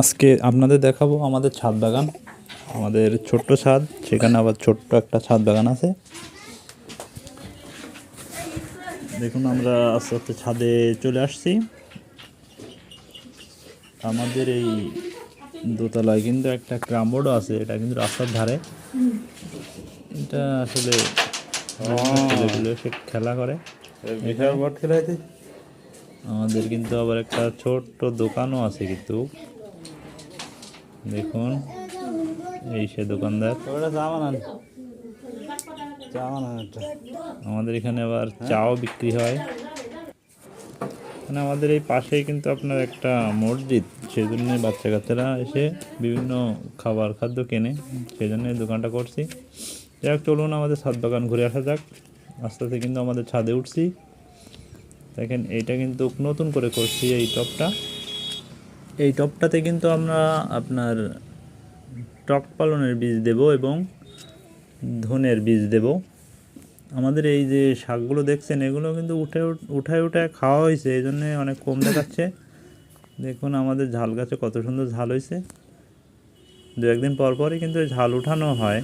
আজকে আপনাদের দেখাবো আমাদের ছাদ বাগান আমাদের ছোট্ট ছাদ সেখানে আবার ছোট্ট একটা ছাদ বাগান আছে। দেখুন আমরা আস্তে আস্তে ছাদে চলে আসছি। আমাদের এই দোতলায় কিন্তু একটা ক্রাম বোর্ডও আছে এটা কিন্তু রাস্তার ধারে। এটা আসলে ছেলেগুলো সে খেলা করে। আমাদের কিন্তু আবার একটা ছোট্ট দোকানও আছে কিন্তু। দেখুন এই সে দোকানদার। আমাদের এখানে আবার চাও বিক্রি হয়। মানে আমাদের এই পাশেই কিন্তু আপনার একটা মসজিদ সেই জন্য বাচ্চা কাচ্চারা এসে বিভিন্ন খাবার খাদ্য কেনে সেই জন্য দোকানটা করছি। যাই হোক চলুন আমাদের ছাদ বাগান ঘুরে আসা যাক। আস্তে আস্তে কিন্তু আমাদের ছাদে উঠছি। দেখেন এইটা কিন্তু নতুন করে করছি এই টপটা। এই টপটাতে কিন্তু আমরা আপনার টক পালনের বীজ দেব এবং ধনের বীজ দেব। আমাদের এই যে শাকগুলো দেখছেন, এগুলো কিন্তু উঠে উঠায় উঠায় খাওয়া হয়েছে, এই জন্যে অনেক কম দেখাচ্ছে। দেখুন আমাদের ঝাল গাছে কত সুন্দর ঝাল হয়েছে। দু একদিন পর পরই কিন্তু ঝাল উঠানো হয়।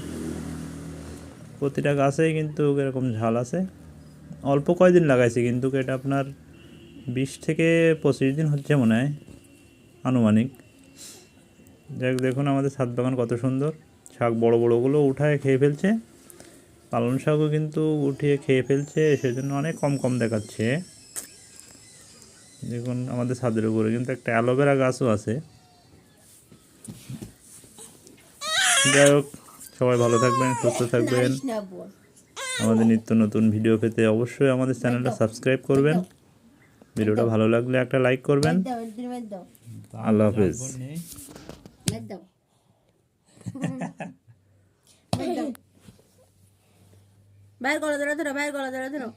প্রতিটা গাছেই কিন্তু এরকম ঝাল আছে। অল্প কয়দিন লাগাইছি, কিন্তু এটা আপনার বিশ থেকে পঁচিশ দিন হচ্ছে মনে হয়। আনুমানিক। দেখ দেখুন আমাদের ছাদ বাগান কত সুন্দর। শাক বড় বড়গুলো উঠায় খেয়ে ফেলছে। পালন শাকও কিন্তু উঠিয়ে খেয়ে ফেলছে সেজন্য অনেক কম কম দেখাচ্ছে। দেখুন আমাদের ছাদের উপরে কিন্তু একটা অ্যালোভেরা গাছও আছে। যাই হোক সবাই ভালো থাকবেন সুস্থ থাকবেন। আমাদের নিত্য নতুন ভিডিও পেতে অবশ্যই আমাদের চ্যানেলটা সাবস্ক্রাইব করবেন। ভিডিওটা ভালো লাগলে একটা লাইক করবেন। আল্লাহ হাফেজ। গলা দাও। বাইর করো ধরো ধরো বাইর করো ধরো ধরো।